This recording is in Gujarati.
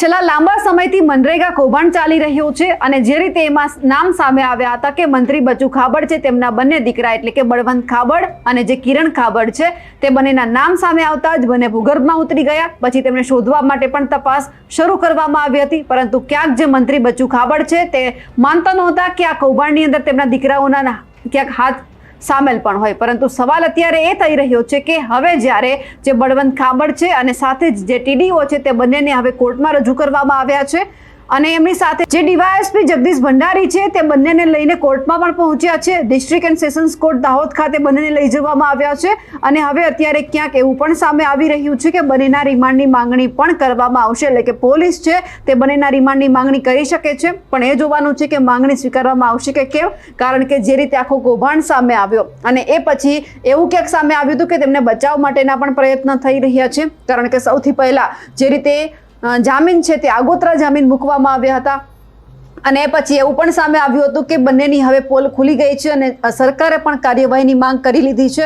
છેલ્લા લાંબા સમયથી મનરેગા કૌભાંડ ચાલી રહ્યું છે અને જે રીતે એમાં નામ સામે આવ્યા હતા કે મંત્રી બચુ ખાબડ છે, તેમના બંને દીકરા એટલે કે બળવંત ખાબડ અને જે કિરણ ખાબડ છે, તે બંનેના નામ સામે આવતા જ બંને ભૂગર્ભમાં ઉતરી ગયા. પછી તેમને શોધવા માટે પણ તપાસ શરૂ કરવામાં આવી હતી, પરંતુ ક્યાંક જે મંત્રી બચુ ખાબડ છે, તે માનતા નહોતા કે આ કૌભાંડની અંદર તેમના દીકરાઓના ક્યાંક હાથ સામેલ પણ હોય. પરંતુ સવાલ અત્યારે એ થઈ રહ્યો છે કે હવે જ્યારે જે બળવંત ખાબડ છે અને સાથે જ જે ટીડીઓ છે તે બંનેને હવે કોર્ટમાં રજૂ કરવામાં આવ્યા છે અને એમની સાથે જે ડીવાયએસપી જગદીશ ભંડારી છે, તે બંનેને લઈને કોર્ટમાં પણ પહોંચ્યા છે. District and sessions court Dahod ખાતે બંનેને લઈ જવામાં આવ્યા છે અને હવે અત્યારે ક્યાંક એવું પણ સામે આવી રહ્યું છે કે બંનેના રિમાન્ડની માંગણી પણ કરવામાં આવશે. એટલે કે પોલીસ છે, તે બંનેના રિમાન્ડની માંગણી કરી શકે છે. પણ એ જોવાનું છે કે માંગણી સ્વીકારવામાં આવશે કે કેમ? કારણ કે જે રીતે આખો કૌભાંડ સામે આવ્યો અને એ પછી એવું ક્યાંક સામે આવ્યું હતું કે તેમને બચાવ માટેના પણ પ્રયત્ન થઈ રહ્યા છે. કારણ કે સૌથી પહેલાં જે રીતે જામીન છે તે આગોતરા જામીન મૂકવામાં આવ્યા હતા. અને પછી એવું પણ સામે આવ્યું હતું કે બંનેની હવે પોલ ખુલી ગઈ છે અને સરકારે પણ કાર્યવાહીની માંગ કરી લીધી છે